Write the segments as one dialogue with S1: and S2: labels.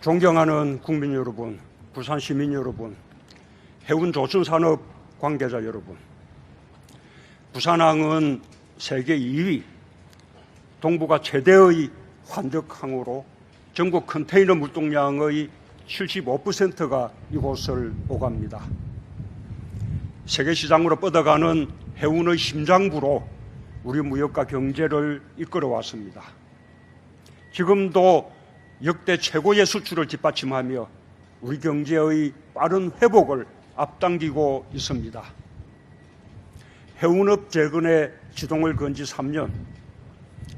S1: 존경하는 국민 여러분, 부산 시민 여러분, 해운 조선산업 관계자 여러분, 부산항은 세계 2위, 동북아 최대의 환덕항으로 전국 컨테이너 물동량의 75%가 이곳을 오갑니다. 세계 시장으로 뻗어가는 해운의 심장부로 우리 무역과 경제를 이끌어 왔습니다. 지금도 역대 최고의 수출을 뒷받침하며 우리 경제의 빠른 회복을 앞당기고 있습니다. 해운업 재건의 지동을 건 지 3년,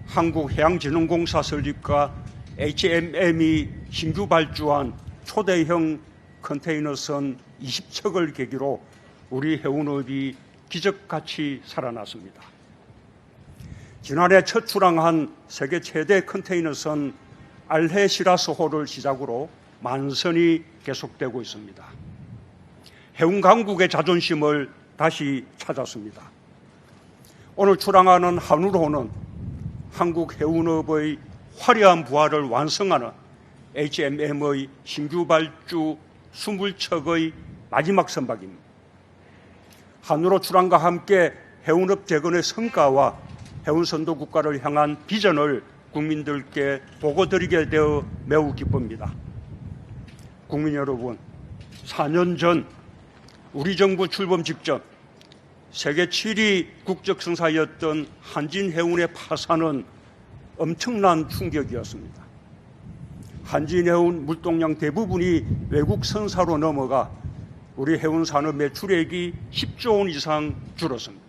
S1: 한국해양진흥공사 설립과 HMM이 신규 발주한 초대형 컨테이너선 20척을 계기로 우리 해운업이 기적같이 살아났습니다. 지난해 첫 출항한 세계 최대 컨테이너선 알헤시라스호를 시작으로 만선이 계속되고 있습니다. 해운 강국의 자존심을 다시 찾았습니다. 오늘 출항하는 한우로는 한국 해운업의 화려한 부활을 완성하는 HMM의 신규 발주 20척의 마지막 선박입니다. 한우로 출항과 함께 해운업 재건의 성과와 해운 선도 국가를 향한 비전을 국민들께 보고드리게 되어 매우 기쁩니다. 국민 여러분, 4년 전 우리 정부 출범 직전 세계 7위 국적 성사였던 한진해운의 파산은 엄청난 충격이었습니다. 한진해운 물동량 대부분이 외국 선사로 넘어가 우리 해운 산업 매출액이 10조 원 이상 줄었습니다.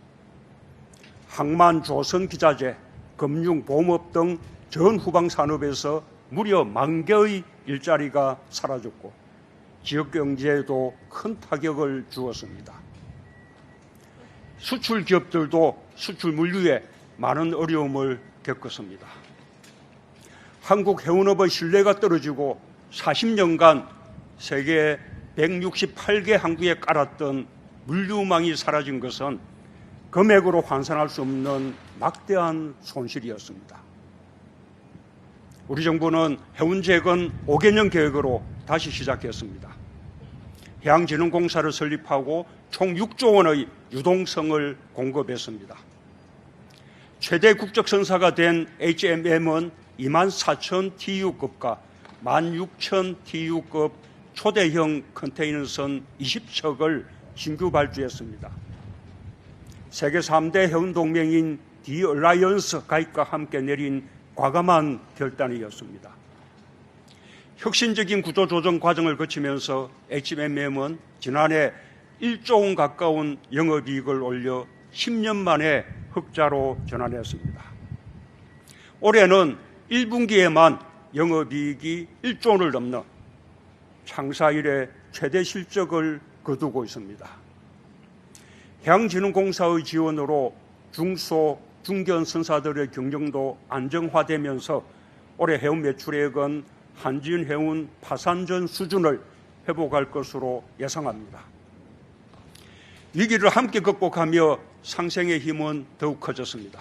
S1: 항만, 조선, 기자재, 금융, 보험업 등 전 후방 산업에서 무려 만 개의 일자리가 사라졌고 지역 경제에도 큰 타격을 주었습니다. 수출 기업들도 수출 물류에 많은 어려움을 겪었습니다. 한국 해운업의 신뢰가 떨어지고 40년간 세계 168개 항구에 깔았던 물류망이 사라진 것은 금액으로 환산할 수 없는 막대한 손실이었습니다. 우리 정부는 해운재건 5개년 계획으로 다시 시작했습니다. 해양진흥공사를 설립하고 총 6조 원의 유동성을 공급했습니다. 최대 국적선사가 된 HMM은 2만 4천 TU급과 1만 6천 TU급 초대형 컨테이너선 20척을 신규 발주했습니다. 세계 3대 해운 동맹인 디 얼라이언스 가입과 함께 내린 과감한 결단이었습니다. 혁신적인 구조 조정 과정을 거치면서 HMM은 지난해 1조 원 가까운 영업이익을 올려 10년 만에 흑자로 전환했습니다. 올해는 1분기에만 영업이익이 1조 원을 넘는 창사 이래 최대 실적을 거두고 있습니다. 해양진흥공사의 지원으로 중소, 중견 선사들의 경영도 안정화되면서 올해 해운 매출액은 한진 해운 파산 전 수준을 회복할 것으로 예상합니다. 위기를 함께 극복하며 상생의 힘은 더욱 커졌습니다.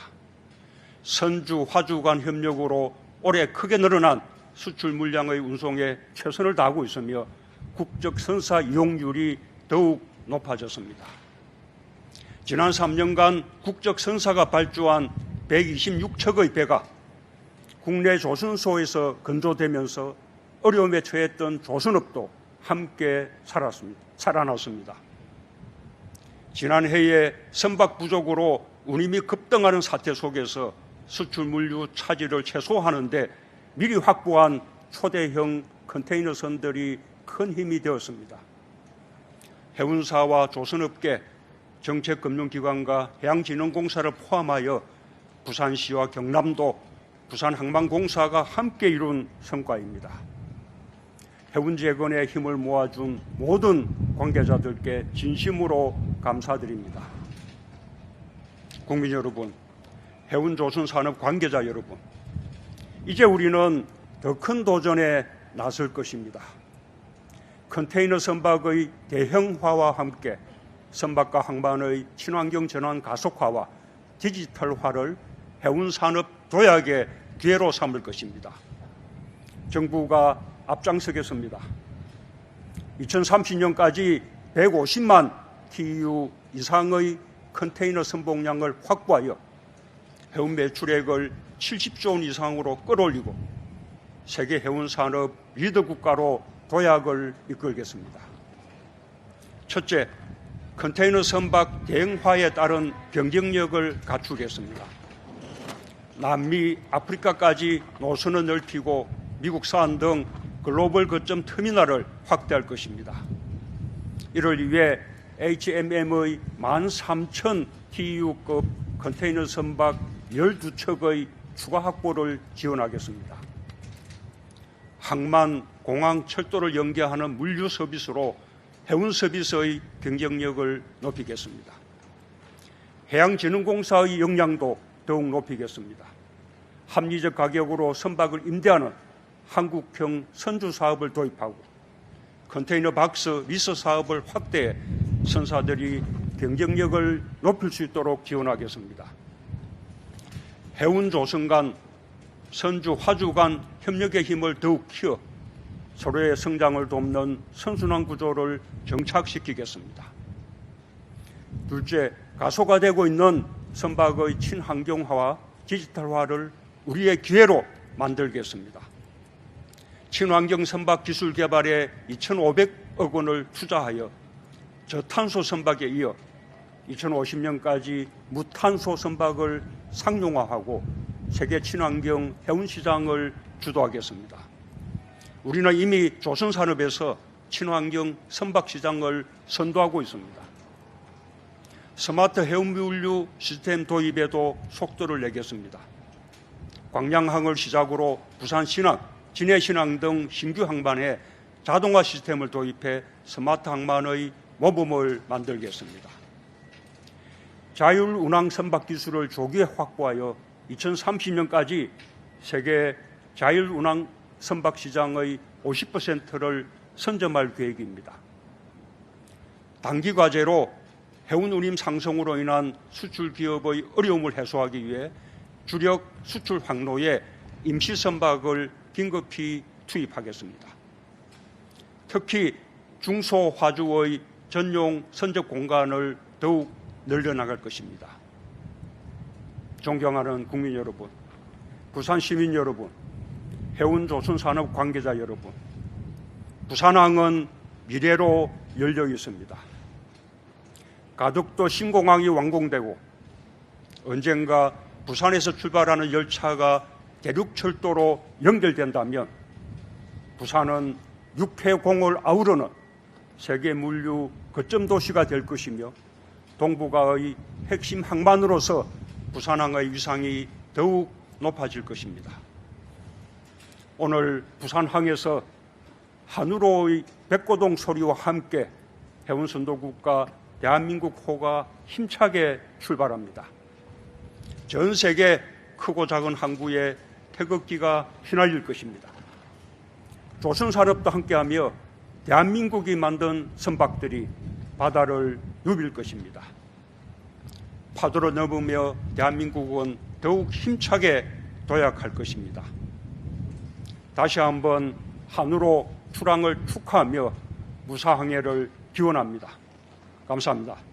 S1: 선주, 화주 간 협력으로 올해 크게 늘어난 수출 물량의 운송에 최선을 다하고 있으며 국적 선사 이용률이 더욱 높아졌습니다. 지난 3년간 국적 선사가 발주한 126척의 배가 국내 조선소에서 건조되면서 어려움에 처했던 조선업도 함께 살았습니다. 살아났습니다. 지난해에 선박 부족으로 운임이 급등하는 사태 속에서 수출 물류 차질을 최소화하는데 미리 확보한 초대형 컨테이너선들이 큰 힘이 되었습니다. 해운사와 조선업계, 정책금융기관과 해양진흥공사를 포함하여 부산시와 경남도, 부산항만공사가 함께 이룬 성과입니다. 해운재건에 힘을 모아준 모든 관계자들께 진심으로 감사드립니다. 국민 여러분, 해운조선산업 관계자 여러분, 이제 우리는 더 큰 도전에 나설 것입니다. 컨테이너 선박의 대형화와 함께 선박과 항만의 친환경 전환 가속화와 디지털화를 해운 산업 도약의 기회로 삼을 것입니다. 정부가 앞장서겠습니다. 2030년까지 150만 TEU 이상의 컨테이너 선봉량을 확보하여 해운 매출액을 70조 원 이상으로 끌어올리고 세계 해운 산업 리더 국가로 도약을 이끌겠습니다. 첫째, 컨테이너 선박 대응화에 따른 경쟁력을 갖추겠습니다. 남미, 아프리카까지 노선을 넓히고 미국 산등 글로벌 거점 터미널을 확대할 것입니다. 이를 위해 HMM의 13,000 TEU급 컨테이너 선박 12척의 추가 확보를 지원하겠습니다. 항만, 공항, 철도를 연계하는 물류 서비스로 해운 서비스의 경쟁력을 높이겠습니다. 해양진흥공사의 역량도 더욱 높이겠습니다. 합리적 가격으로 선박을 임대하는 한국형 선주 사업을 도입하고 컨테이너 박스 리스 사업을 확대해 선사들이 경쟁력을 높일 수 있도록 지원하겠습니다. 해운 조선 간, 선주 화주 간 협력의 힘을 더욱 키워 서로의 성장을 돕는 선순환 구조를 정착시키겠습니다. 둘째, 가소화되고 있는 선박의 친환경화와 디지털화를 우리의 기회로 만들겠습니다. 친환경 선박 기술 개발에 2,500억 원을 투자하여 저탄소 선박에 이어 2050년까지 무탄소 선박을 상용화하고 세계 친환경 해운 시장을 주도하겠습니다. 우리는 이미 조선 산업에서 친환경 선박 시장을 선도하고 있습니다. 스마트 해운 물류 시스템 도입에도 속도를 내겠습니다. 광양항을 시작으로 부산 신항, 진해 신항 등 신규 항만에 자동화 시스템을 도입해 스마트 항만의 모범을 만들겠습니다. 자율 운항 선박 기술을 조기에 확보하여 2030년까지 세계 자율 운항 선박 시장의 50%를 선점할 계획입니다. 단기 과제로 해운 운임 상승으로 인한 수출 기업의 어려움을 해소하기 위해 주력 수출 항로에 임시 선박을 긴급히 투입하겠습니다. 특히 중소 화주의 전용 선적 공간을 더욱 늘려나갈 것입니다. 존경하는 국민 여러분, 부산 시민 여러분, 해운 조선 산업 관계자 여러분, 부산항은 미래로 열려 있습니다. 가덕도 신공항이 완공되고 언젠가 부산에서 출발하는 열차가 대륙철도로 연결된다면 부산은 육해공을 아우르는 세계 물류 거점 도시가 될 것이며 동북아의 핵심 항만으로서 부산항의 위상이 더욱 높아질 것입니다. 오늘 부산항에서 한우로의 백고동 소리와 함께 해운선도국가 대한민국 호가 힘차게 출발합니다. 전 세계 크고 작은 항구에 태극기가 휘날릴 것입니다. 조선산업도 함께하며 대한민국이 만든 선박들이 바다를 누빌 것입니다. 파도를 넘으며 대한민국은 더욱 힘차게 도약할 것입니다. 다시 한번 한우로 출항을 축하하며 무사항해를 기원합니다. 감사합니다.